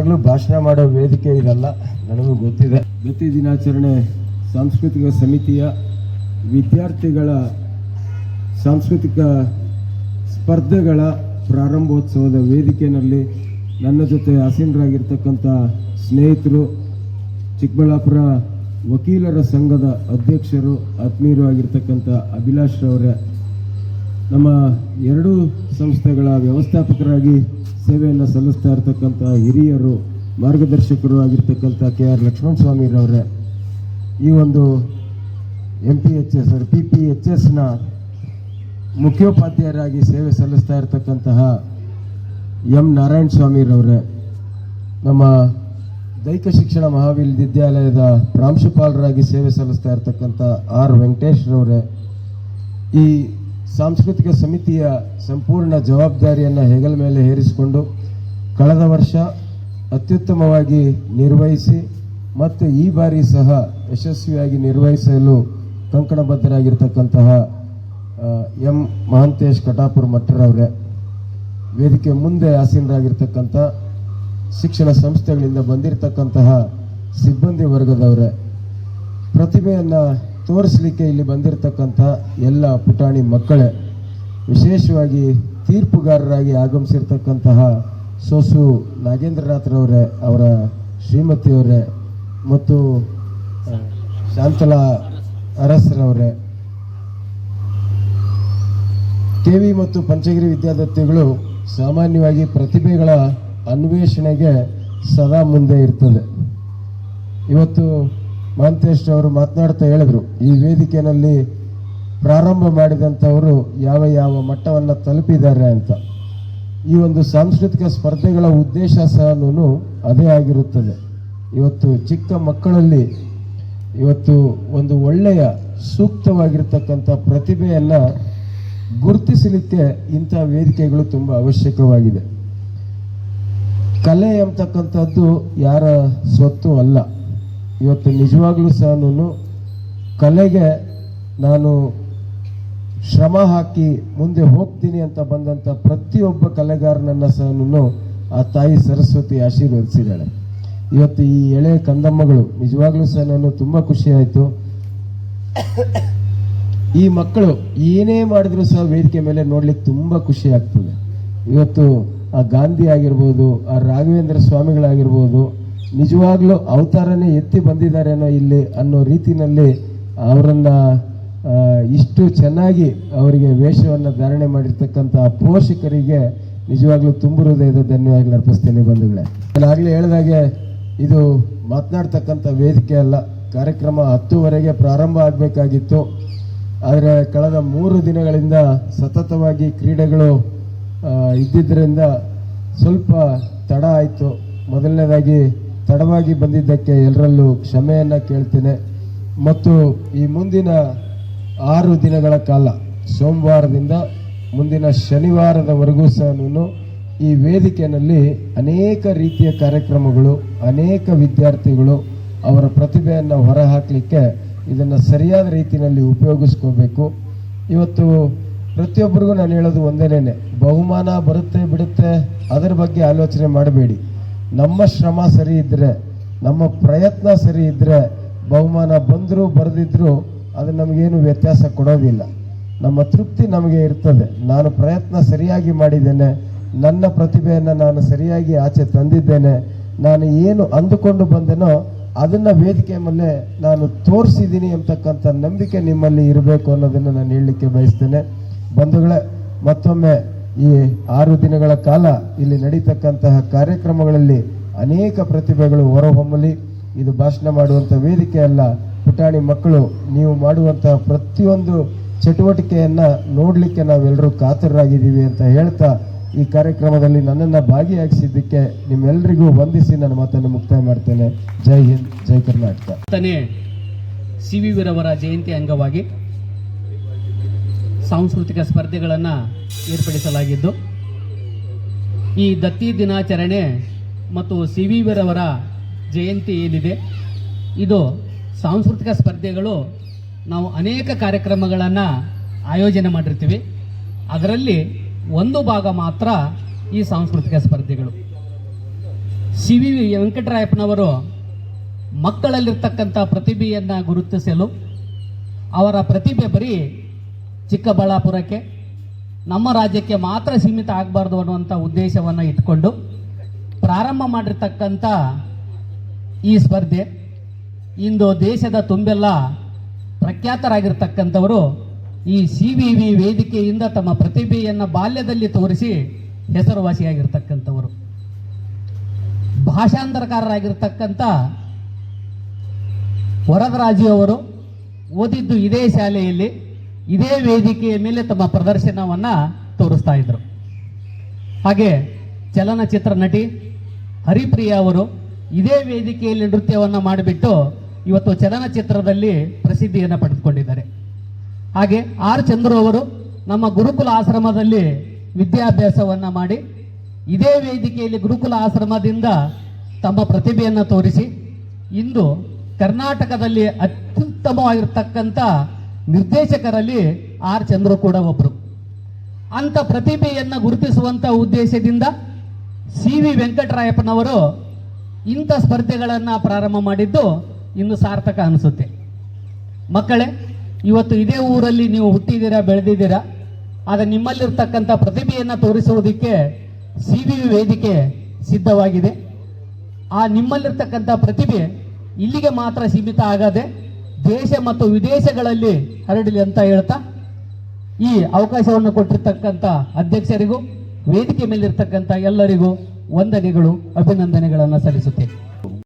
ನಿಜವಾಗ್ಲೂ ಭಾಷಣ ಮಾಡೋ ವೇದಿಕೆ ಇದಲ್ಲ, ನನಗೂ ಗೊತ್ತಿದೆ. ಪ್ರತಿ ದಿನಾಚರಣೆ ಸಾಂಸ್ಕೃತಿಕ ಸಮಿತಿಯ ವಿದ್ಯಾರ್ಥಿಗಳ ಸಾಂಸ್ಕೃತಿಕ ಸ್ಪರ್ಧೆಗಳ ಪ್ರಾರಂಭೋತ್ಸವದ ವೇದಿಕೆಯಲ್ಲಿ ನನ್ನ ಜೊತೆ ಆಸೀನರಾಗಿರ್ತಕ್ಕಂಥ ಸ್ನೇಹಿತರು, ಚಿಕ್ಕಬಳ್ಳಾಪುರ ವಕೀಲರ ಸಂಘದ ಅಧ್ಯಕ್ಷರು, ಆತ್ಮೀಯರು ಆಗಿರ್ತಕ್ಕಂಥ ಅಭಿಲಾಷ್ ರವರೇ. ನಮ್ಮ ಎರಡೂ ಸಂಸ್ಥೆಗಳ ವ್ಯವಸ್ಥಾಪಕರಾಗಿ ಸೇವೆಯನ್ನು ಸಲ್ಲಿಸ್ತಾ ಇರ್ತಕ್ಕಂಥ ಹಿರಿಯರು, ಮಾರ್ಗದರ್ಶಕರು ಆಗಿರ್ತಕ್ಕಂಥ ಕೆ ಆರ್ ಲಕ್ಷ್ಮಣ ಸ್ವಾಮಿರವರೇ ಈ ಒಂದು M P H S P P H ಎಸ್ನ ಮುಖ್ಯೋಪಾಧ್ಯಾಯರಾಗಿ ಸೇವೆ ಸಲ್ಲಿಸ್ತಾ ಇರತಕ್ಕಂತಹ ಎಂ. ನಾರಾಯಣ ಸ್ವಾಮಿರವರೇ, ನಮ್ಮ ದೈಹಿಕ ಶಿಕ್ಷಣ ಮಹಾವಿದ್ಯಾಲಯದ ಪ್ರಾಂಶುಪಾಲರಾಗಿ ಸೇವೆ ಸಲ್ಲಿಸ್ತಾ ಇರತಕ್ಕಂಥ ಆರ್ ವೆಂಕಟೇಶ್ರವರೇ, ಈ ಸಾಂಸ್ಕೃತಿಕ ಸಮಿತಿಯ ಸಂಪೂರ್ಣ ಜವಾಬ್ದಾರಿಯನ್ನು ಹೆಗಲ ಮೇಲೆ ಹೇರಿಸಿಕೊಂಡು ಕಳೆದ ವರ್ಷ ಅತ್ಯುತ್ತಮವಾಗಿ ನಿರ್ವಹಿಸಿ ಮತ್ತು ಈ ಬಾರಿ ಸಹ ಯಶಸ್ವಿಯಾಗಿ ನಿರ್ವಹಿಸಲು ಕಂಕಣಬದ್ಧರಾಗಿರ್ತಕ್ಕಂತಹ ಎಂ ಮಹಾಂತೇಶ್ ಕಟಾಪುರ ಮಠರವರೇ, ವೇದಿಕೆ ಮುಂದೆ ಆಸೀನರಾಗಿರ್ತಕ್ಕಂಥ, ಶಿಕ್ಷಣ ಸಂಸ್ಥೆಗಳಿಂದ ಬಂದಿರತಕ್ಕಂತಹ ಸಿಬ್ಬಂದಿ ವರ್ಗದವರೇ, ಪ್ರತಿಭೆಯನ್ನು ತೋರಿಸಲಿಕ್ಕೆ ಇಲ್ಲಿ ಬಂದಿರತಕ್ಕಂಥ ಎಲ್ಲ ಪುಟಾಣಿ ಮಕ್ಕಳೇ, ವಿಶೇಷವಾಗಿ ತೀರ್ಪುಗಾರರಾಗಿ ಆಗಮಿಸಿರ್ತಕ್ಕಂತಹ ಸೊಸು ನಾಗೇಂದ್ರನಾಥ್ರವರೇ, ಅವರ ಶ್ರೀಮತಿಯವರೇ ಮತ್ತು ಶಾಂತಲಾ ಅರಸ್ರವರೇ. ಕೆವಿ ಮತ್ತು ಪಂಚಗಿರಿ ವಿದ್ಯಾದತ್ತಿಗಳು ಸಾಮಾನ್ಯವಾಗಿ ಪ್ರತಿಭೆಗಳ ಅನ್ವೇಷಣೆಗೆ ಸದಾ ಮುಂದೆ ಇರ್ತದೆ. ಇವತ್ತು ಮಹಂತೇಶ್ ಅವರು ಮಾತನಾಡ್ತಾ ಹೇಳಿದ್ರು, ಈ ವೇದಿಕೆಯಲ್ಲಿ ಪ್ರಾರಂಭ ಮಾಡಿದಂಥವರು ಯಾವ ಯಾವ ಮಟ್ಟವನ್ನು ತಲುಪಿದ್ದಾರೆ ಅಂತ. ಈ ಒಂದು ಸಾಂಸ್ಕೃತಿಕ ಸ್ಪರ್ಧೆಗಳ ಉದ್ದೇಶ ಸಹ ಅದೇ ಆಗಿರುತ್ತದೆ. ಇವತ್ತು ಚಿಕ್ಕ ಮಕ್ಕಳಲ್ಲಿ ಇವತ್ತು ಒಂದು ಒಳ್ಳೆಯ ಸೂಕ್ತವಾಗಿರ್ತಕ್ಕಂಥ ಪ್ರತಿಭೆಯನ್ನು ಗುರುತಿಸಲಿಕ್ಕೆ ಇಂಥ ವೇದಿಕೆಗಳು ತುಂಬ ಅವಶ್ಯಕವಾಗಿದೆ. ಕಲೆ ಎಂಬತಕ್ಕಂಥದ್ದು ಯಾರ ಸ್ವತ್ತು ಅಲ್ಲ. ಇವತ್ತು ನಿಜವಾಗ್ಲೂ ಸಹ ಕಲೆಗೆ ನಾನು ಶ್ರಮ ಹಾಕಿ ಮುಂದೆ ಹೋಗ್ತೀನಿ ಅಂತ ಬಂದಂಥ ಪ್ರತಿಯೊಬ್ಬ ಕಲೆಗಾರನನ್ನು ಸಹ ಆ ತಾಯಿ ಸರಸ್ವತಿ ಆಶೀರ್ವದಿಸಿದ್ದಾಳೆ. ಇವತ್ತು ಈ ಎಳೆ ಕಂದಮ್ಮಗಳು, ನಿಜವಾಗ್ಲೂ ಸಹ ನಾನು ತುಂಬ ಖುಷಿ ಆಯಿತು. ಈ ಮಕ್ಕಳು ಏನೇ ಮಾಡಿದ್ರು ಸಹ ವೇದಿಕೆ ಮೇಲೆ ನೋಡ್ಲಿಕ್ಕೆ ತುಂಬ ಖುಷಿ ಆಗ್ತದೆ. ಇವತ್ತು ಆ ಗಾಂಧಿ ಆಗಿರ್ಬೋದು, ಆ ರಾಘವೇಂದ್ರ ಸ್ವಾಮಿಗಳಾಗಿರ್ಬೋದು ನಿಜವಾಗ್ಲೂ ಅವತಾರನೇ ಎತ್ತಿ ಬಂದಿದ್ದಾರೇನೋ ಇಲ್ಲಿ ಅನ್ನೋ ರೀತಿನಲ್ಲಿ ಅವರನ್ನ ಇಷ್ಟು ಚೆನ್ನಾಗಿ ಅವರಿಗೆ ವೇಷವನ್ನು ಧಾರಣೆ ಮಾಡಿರ್ತಕ್ಕಂಥ ಪೋಷಕರಿಗೆ ನಿಜವಾಗ್ಲೂ ತುಂಬ ಹೃದಯದ ಧನ್ಯವಾದ ಅರ್ಪಿಸ್ತೇನೆ ಬಂಧುಗಳೇ. ನಾನು ಆಗಲೇ ಹೇಳಿದಾಗೆ ಇದು ಮಾತನಾಡ್ತಕ್ಕಂಥ ವೇದಿಕೆ ಅಲ್ಲ, ಕಾರ್ಯಕ್ರಮ ಹತ್ತುವರೆಗೆ ಪ್ರಾರಂಭ ಆಗಬೇಕಾಗಿತ್ತು. ಆದರೆ ಕಳೆದ ಮೂರು ದಿನಗಳಿಂದ ಸತತವಾಗಿ ಕ್ರೀಡೆಗಳು ಇದ್ದಿದ್ದರಿಂದ ಸ್ವಲ್ಪ ತಡ ಆಯಿತು. ಮೊದಲನೇದಾಗಿ ತಡವಾಗಿ ಬಂದಿದ್ದಕ್ಕೆ ಎಲ್ಲರಲ್ಲೂ ಕ್ಷಮೆಯನ್ನು ಕೇಳ್ತೇನೆ. ಮತ್ತು ಈ ಮುಂದಿನ ಆರು ದಿನಗಳ ಕಾಲ, ಸೋಮವಾರದಿಂದ ಮುಂದಿನ ಶನಿವಾರದವರೆಗೂ ಸಹ ಈ ವೇದಿಕೆಯಲ್ಲಿ ಅನೇಕ ರೀತಿಯ ಕಾರ್ಯಕ್ರಮಗಳು, ಅನೇಕ ವಿದ್ಯಾರ್ಥಿಗಳು ಅವರ ಪ್ರತಿಭೆಯನ್ನು ಹೊರಹಾಕಲಿಕ್ಕೆ ಇದನ್ನು ಸರಿಯಾದ ರೀತಿಯಲ್ಲಿ ಉಪಯೋಗಿಸ್ಕೋಬೇಕು. ಇವತ್ತು ಪ್ರತಿಯೊಬ್ಬರಿಗೂ ನಾನು ಹೇಳೋದು ಒಂದೇನೇ ಬಹುಮಾನ ಬರುತ್ತೆ ಬಿಡುತ್ತೆ, ಅದರ ಬಗ್ಗೆ ಆಲೋಚನೆ ಮಾಡಬೇಡಿ. ನಮ್ಮ ಶ್ರಮ ಸರಿ ಇದ್ದರೆ ನಮ್ಮ ಪ್ರಯತ್ನ ಸರಿ ಇದ್ದರೆ ಬಹುಮಾನ ಬಂದರೂ ಬರೆದಿದ್ದರೂ ಅದು ನಮಗೇನು ವ್ಯತ್ಯಾಸ ಕೊಡೋದಿಲ್ಲ. ನಮ್ಮ ತೃಪ್ತಿ ನಮಗೆ ಇರ್ತದೆ. ನಾನು ಪ್ರಯತ್ನ ಸರಿಯಾಗಿ ಮಾಡಿದ್ದೇನೆ. ನನ್ನ ಪ್ರತಿಭೆಯನ್ನು ನಾನು ಸರಿಯಾಗಿ ಆಚೆ ತಂದಿದ್ದೇನೆ. ನಾನು ಏನು ಅಂದುಕೊಂಡು ಬಂದೆನೋ ಅದನ್ನು ವೇದಿಕೆ ಮೇಲೆ ನಾನು ತೋರಿಸಿದ್ದೀನಿ ಎಂಬತಕ್ಕಂಥ ನಂಬಿಕೆ ನಿಮ್ಮಲ್ಲಿ ಇರಬೇಕು ಅನ್ನೋದನ್ನು ನಾನು ಹೇಳಲಿಕ್ಕೆ ಬಯಸ್ತೇನೆ. ಬಂಧುಗಳೇ, ಮತ್ತೊಮ್ಮೆ ಈ ಆರು ದಿನಗಳ ಕಾಲ ಇಲ್ಲಿ ನಡೀತಕ್ಕಂತಹ ಕಾರ್ಯಕ್ರಮಗಳಲ್ಲಿ ಅನೇಕ ಪ್ರತಿಭೆಗಳು ಹೊರಹೊಮ್ಮಲಿ. ಇದು ಭಾಷಣ ಮಾಡುವಂಥ ವೇದಿಕೆ ಅಲ್ಲ. ಪುಟಾಣಿ ಮಕ್ಕಳು, ನೀವು ಮಾಡುವಂತಹ ಪ್ರತಿಯೊಂದು ಚಟುವಟಿಕೆಯನ್ನ ನೋಡಲಿಕ್ಕೆ ನಾವೆಲ್ಲರೂ ಕಾತರರಾಗಿದ್ದೀವಿ ಅಂತ ಹೇಳ್ತಾ ಈ ಕಾರ್ಯಕ್ರಮದಲ್ಲಿ ನನ್ನನ್ನು ಭಾಗಿಯಾಗಿಸಿದ್ದಕ್ಕೆ ನಿಮ್ಮೆಲ್ಲರಿಗೂ ವಂದಿಸಿ ನನ್ನ ಮಾತನ್ನು ಮುಕ್ತಾಯ ಮಾಡ್ತೇನೆ. ಜೈ ಹಿಂದ್, ಜೈ ಕರ್ನಾಟಕ. ಸಿ ವಿ ವೀರವರ ಜಯಂತಿ ಅಂಗವಾಗಿ ಸಾಂಸ್ಕೃತಿಕ ಸ್ಪರ್ಧೆಗಳನ್ನು ಏರ್ಪಡಿಸಲಾಗಿದ್ದು, ಈ ದತ್ತಿ ದಿನಾಚರಣೆ ಮತ್ತು ಸಿ ವಿ ವೀರವರ ಜಯಂತಿ ಏನಿದೆ, ಇದು ಸಾಂಸ್ಕೃತಿಕ ಸ್ಪರ್ಧೆಗಳು ನಾವು ಅನೇಕ ಕಾರ್ಯಕ್ರಮಗಳನ್ನು ಆಯೋಜನೆ ಮಾಡಿರ್ತೀವಿ. ಅದರಲ್ಲಿ ಒಂದು ಭಾಗ ಮಾತ್ರ ಈ ಸಾಂಸ್ಕೃತಿಕ ಸ್ಪರ್ಧೆಗಳು. ಸಿ ವಿ ವೆಂಕಟರಾಯಪ್ಪನವರು ಮಕ್ಕಳಲ್ಲಿರ್ತಕ್ಕಂಥ ಪ್ರತಿಭೆಯನ್ನು ಗುರುತಿಸಲು, ಅವರ ಪ್ರತಿಭೆ ಬರೀ ಚಿಕ್ಕಬಳ್ಳಾಪುರಕ್ಕೆ, ನಮ್ಮ ರಾಜ್ಯಕ್ಕೆ ಮಾತ್ರ ಸೀಮಿತ ಆಗಬಾರ್ದು ಅನ್ನುವಂಥ ಉದ್ದೇಶವನ್ನು ಇಟ್ಕೊಂಡು ಪ್ರಾರಂಭ ಮಾಡಿರ್ತಕ್ಕಂಥ ಈ ಸ್ಪರ್ಧೆ ಇಂದು ದೇಶದ ತುಂಬೆಲ್ಲ ಪ್ರಖ್ಯಾತರಾಗಿರ್ತಕ್ಕಂಥವರು ಈ ಸಿ ವಿ ವಿ ವೇದಿಕೆಯಿಂದ ತಮ್ಮ ಪ್ರತಿಭೆಯನ್ನು ಬಾಲ್ಯದಲ್ಲಿ ತೋರಿಸಿ ಹೆಸರುವಾಸಿಯಾಗಿರ್ತಕ್ಕಂಥವರು. ಭಾಷಾಂತರಕಾರರಾಗಿರ್ತಕ್ಕಂಥ ವರದರಾಜಿಯವರು ಓದಿದ್ದು ಇದೇ ಶಾಲೆಯಲ್ಲಿ ಇದೇ ವೇದಿಕೆಯ ಮೇಲೆ ತಮ್ಮ ಪ್ರದರ್ಶನವನ್ನು ತೋರಿಸ್ತಾ ಇದ್ರು. ಹಾಗೆ ಚಲನಚಿತ್ರ ನಟಿ ಹರಿಪ್ರಿಯ ಅವರು ಇದೇ ವೇದಿಕೆಯಲ್ಲಿ ನೃತ್ಯವನ್ನು ಮಾಡಿಬಿಟ್ಟು ಇವತ್ತು ಚಲನಚಿತ್ರದಲ್ಲಿ ಪ್ರಸಿದ್ಧಿಯನ್ನು ಪಡೆದುಕೊಂಡಿದ್ದಾರೆ. ಹಾಗೆ ಆರ್ ಚಂದ್ರು ಅವರು ನಮ್ಮ ಗುರುಕುಲ ಆಶ್ರಮದಲ್ಲಿ ವಿದ್ಯಾಭ್ಯಾಸವನ್ನು ಮಾಡಿ ಇದೇ ವೇದಿಕೆಯಲ್ಲಿ ಗುರುಕುಲ ಆಶ್ರಮದಿಂದ ತಮ್ಮ ಪ್ರತಿಭೆಯನ್ನು ತೋರಿಸಿ ಇಂದು ಕರ್ನಾಟಕದಲ್ಲಿ ಅತ್ಯುತ್ತಮವಾಗಿರ್ತಕ್ಕಂಥ ನಿರ್ದೇಶಕರಲ್ಲಿ ಆರ್ ಚಂದ್ರು ಕೂಡ ಒಬ್ಬರು ಅಂತ ಪ್ರತಿಭೆಯನ್ನು ಗುರುತಿಸುವಂಥ ಉದ್ದೇಶದಿಂದ ಸಿ ವಿ ವೆಂಕಟರಾಯಪ್ಪನವರು ಇಂಥ ಸ್ಪರ್ಧೆಗಳನ್ನು ಪ್ರಾರಂಭ ಮಾಡಿದ್ದು ಇನ್ನು ಸಾರ್ಥಕ ಅನಿಸುತ್ತೆ. ಮಕ್ಕಳೇ, ಇವತ್ತು ಇದೇ ಊರಲ್ಲಿ ನೀವು ಹುಟ್ಟಿದ್ದೀರಾ, ಬೆಳೆದಿದ್ದೀರಾ, ಆದರೆ ನಿಮ್ಮಲ್ಲಿರ್ತಕ್ಕಂಥ ಪ್ರತಿಭೆಯನ್ನು ತೋರಿಸುವುದಕ್ಕೆ ಸಿ ವಿ ವೇದಿಕೆ ಸಿದ್ಧವಾಗಿದೆ. ಆ ನಿಮ್ಮಲ್ಲಿರ್ತಕ್ಕಂಥ ಪ್ರತಿಭೆ ಇಲ್ಲಿಗೆ ಮಾತ್ರ ಸೀಮಿತ ಆಗದೆ ದೇಶ ಮತ್ತು ವಿದೇಶಗಳಲ್ಲಿ ಹರಡಲಿ ಅಂತ ಹೇಳ್ತಾ, ಈ ಅವಕಾಶವನ್ನು ಕೊಟ್ಟಿರ್ತಕ್ಕಂಥ ಅಧ್ಯಕ್ಷರಿಗೂ, ವೇದಿಕೆ ಮೇಲಿರ್ತಕ್ಕಂಥ ಎಲ್ಲರಿಗೂ ವಂದನೆಗಳು, ಅಭಿನಂದನೆಗಳನ್ನು ಸಲ್ಲಿಸುತ್ತೇನೆ.